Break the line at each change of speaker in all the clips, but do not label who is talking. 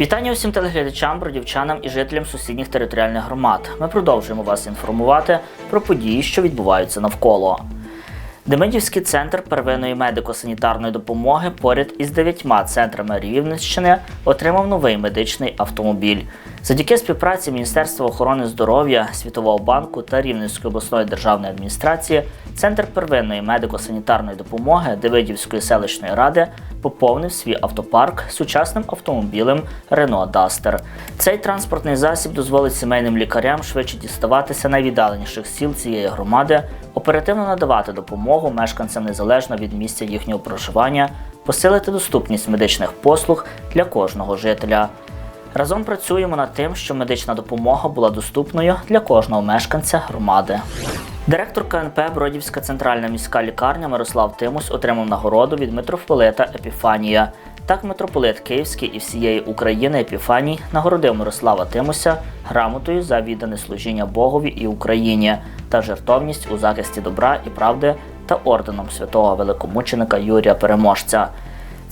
Вітання усім телеглядачам, бродівчанам і жителям сусідніх територіальних громад. Ми продовжуємо вас інформувати про події, що відбуваються навколо. Демидівський центр первинної медико-санітарної допомоги поряд із дев'ятьма центрами Рівненщини отримав новий медичний автомобіль. Завдяки співпраці Міністерства охорони здоров'я, Світового банку та Рівненської обласної державної адміністрації Центр первинної медико-санітарної допомоги Давидівської селищної ради поповнив свій автопарк сучасним автомобілем Renault Duster. Цей транспортний засіб дозволить сімейним лікарям швидше діставатися найвіддаленіших сіл цієї громади, оперативно надавати допомогу мешканцям незалежно від місця їхнього проживання, посилити доступність медичних послуг для кожного жителя. Разом працюємо над тим, щоб медична допомога була доступною для кожного мешканця громади. Директор КНП Бродівська центральна міська лікарня Мирослав Тимус отримав нагороду від митрополита Епіфанія. Так, митрополит Київський і всієї України Епіфаній нагородив Мирослава Тимуся грамотою за віддане служіння Богові і Україні та жертовність у захисті добра і правди та орденом святого великомученика Юрія Переможця.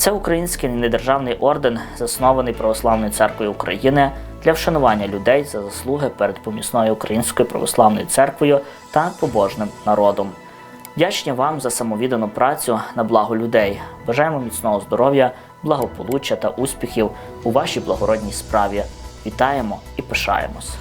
Це український недержавний орден, заснований Православною церквою України для вшанування людей за заслуги перед помісною Українською православною церквою та побожним народом. Вдячні вам за самовіддану працю на благо людей. Бажаємо міцного здоров'я, благополуччя та успіхів у вашій благородній справі. Вітаємо і пишаємось.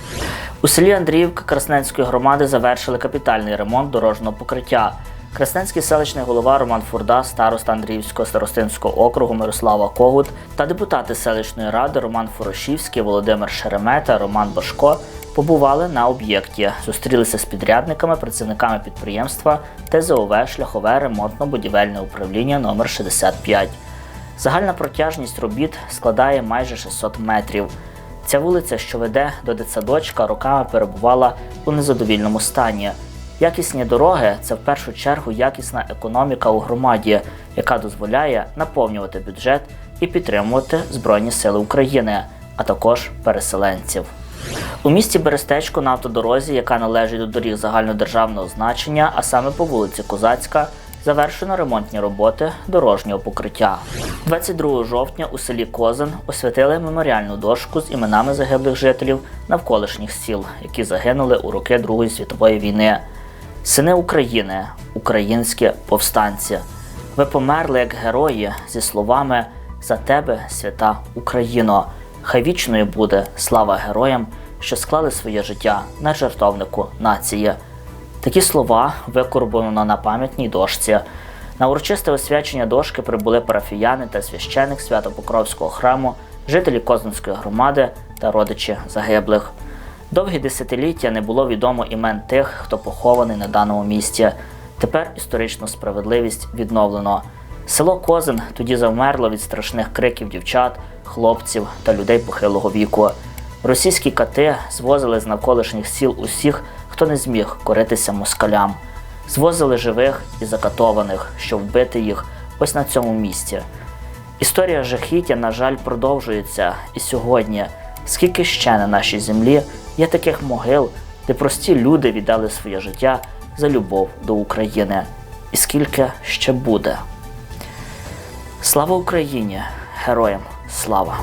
У селі Андріївка Красненської громади завершили капітальний ремонт дорожнього покриття. Красненський селищний голова Роман Фурда, староста Андріївського старостинського округу Мирослава Когут та депутати селищної ради Роман Форошівський, Володимир Шеремета, Роман Башко побували на об'єкті, зустрілися з підрядниками, працівниками підприємства ТЗОВ Шляхове ремонтно-будівельне управління номер 65 Загальна протяжність робіт складає майже 600 метрів. Ця вулиця, що веде до дитсадочка, роками перебувала у незадовільному стані. Якісні дороги це в першу чергу якісна економіка у громаді, яка дозволяє наповнювати бюджет і підтримувати Збройні Сили України, а також переселенців. У місті Берестечко на автодорозі, яка належить до доріг загальнодержавного значення, а саме по вулиці Козацька, завершено ремонтні роботи дорожнього покриття. 22 жовтня у селі Козин освятили меморіальну дошку з іменами загиблих жителів навколишніх сіл, які загинули у роки Другої світової війни. Сини України, українські повстанці. Ви померли як герої зі словами за тебе, свята Україно. Хай вічною буде слава героям, що склали своє життя на жертовнику нації. Такі слова викорбовано на пам'ятній дошці. На урочисте освячення дошки прибули парафіяни та священик Свято-Покровського храму, жителі Козинської громади та родичі загиблих. Довгі десятиліття не було відомо імен тих, хто похований на даному місці. Тепер історичну справедливість відновлено. Село Козин тоді завмерло від страшних криків дівчат, хлопців та людей похилого віку. Російські кати звозили з навколишніх сіл усіх, хто не зміг коритися москалям. Звозили живих і закатованих, щоб вбити їх ось на цьому місці. Історія жахіття, на жаль, продовжується і сьогодні. Скільки ще на нашій землі є таких могил, де прості люди віддали своє життя за любов до України, і скільки ще буде. Слава Україні! Героям слава!